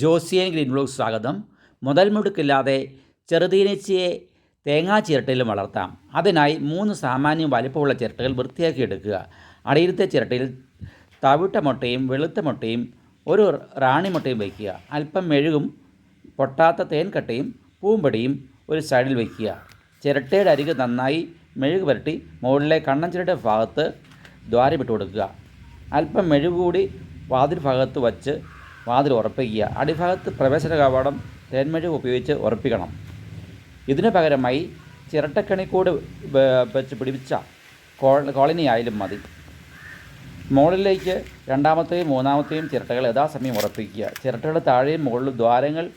ജോസിയൻ green block സ്വാഗതം. മുതൽ മുടുക്കില്ലാതെ ചെറുതീനച്ചിയെ തേങ്ങാ ചിരട്ടയിലും വളർത്താം. അതിനായി മൂന്ന് സാമാന്യം വലിപ്പമുള്ള ചിരട്ടകൾ വൃത്തിയാക്കി എടുക്കുക. അടിയിലത്തെ ചിരട്ടയിൽ തവിട്ട മുട്ടയും വെളുത്ത മുട്ടയും ഒരു റാണി മുട്ടയും വയ്ക്കുക. അല്പം മെഴുകും പൊട്ടാത്ത തേൻകട്ടയും പൂമ്പടിയും ഒരു സൈഡിൽ വയ്ക്കുക. ചിരട്ടയുടെ അരികെ നന്നായി മെഴുക് പുരട്ടി മുകളിലെ കണ്ണൻ ചിരട്ട ഭാഗത്ത് ദ്വാരമിട്ട് കൊടുക്കുക അല്പം മെഴുക് കൂടി വാതിൽ ഭാഗത്ത് വച്ച് വാതിൽ ഉറപ്പിക്കുക. അടിഭാഗത്ത് പ്രവേശന കവാടം തേന്മഴ ഉപയോഗിച്ച് ഉറപ്പിക്കണം. ഇതിന് പകരമായി ചിരട്ടക്കണിക്കൂട് വെച്ച് പിടിപ്പിച്ച കോളനി ആയാലും മതി. മുകളിലേക്ക് രണ്ടാമത്തെയും മൂന്നാമത്തെയും ചിരട്ടകൾ യഥാസമയം ഉറപ്പിക്കുക. ചിരട്ടകളുടെ താഴെയും മുകളിലും ദ്വാരങ്ങൾ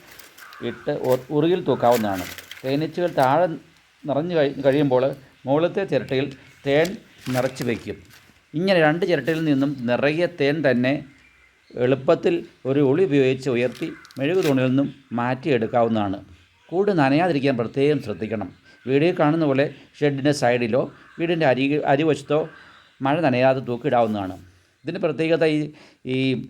ഇട്ട് ഉറുകിൽ തൂക്കാവുന്നതാണ്. തേനീച്ചകൾ താഴെ നിറഞ്ഞു കഴി കഴിയുമ്പോൾ മുകളിലത്തെ ചിരട്ടയിൽ തേൻ നിറച്ച് വയ്ക്കും. ഇങ്ങനെ രണ്ട് ചിരട്ടയിൽ നിന്നും നിറയെ തേൻ തന്നെ എളുപ്പത്തിൽ ഒരു ഉളി ഉപയോഗിച്ച് ഉയർത്തി മെഴുകു തുണിയിൽ നിന്നും മാറ്റിയെടുക്കാവുന്നതാണ്. കൂട് നനയാതിരിക്കാൻ പ്രത്യേകം ശ്രദ്ധിക്കണം. വീഡിയോ കാണുന്ന പോലെ ഷെഡിന്റെ സൈഡിലോ വീടിന്റെ അരി അരിവശത്തോ മഴ നനയാതെ തൂക്കിയിടാവുന്നതാണ് ഇതിന് പ്രത്യേകത ഈ ഈ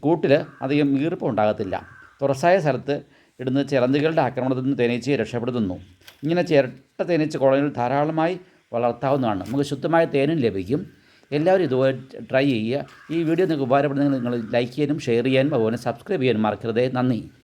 കൂട്ടിൽ അധികം ഈർപ്പം ഉണ്ടാകത്തില്ല. തുറസായ സ്ഥലത്ത് ഇടുന്ന ചിറന്തുകളുടെ ആക്രമണത്തിൽ നിന്ന് തേനീച്ചയെ രക്ഷപ്പെടുത്തുന്നു. ഇങ്ങനെ ചിരട്ട തേനീച്ച കോളനികൾ ധാരാളമായി വളർത്താവുന്നതാണ്. നമുക്ക് ശുദ്ധമായ തേനും ലഭിക്കും. എല്ലാവരും ഇതുപോലെ ട്രൈ ചെയ്യുക. ഈ വീഡിയോ നിങ്ങൾക്ക് ഉപകാരപ്പെടുന്നെങ്കിൽ നിങ്ങൾ ലൈക്ക് ചെയ്യാനും ഷെയർ ചെയ്യാനും അതുപോലെ സബ്സ്ക്രൈബ് ചെയ്യാനും മറക്കരുതേ. നന്ദി.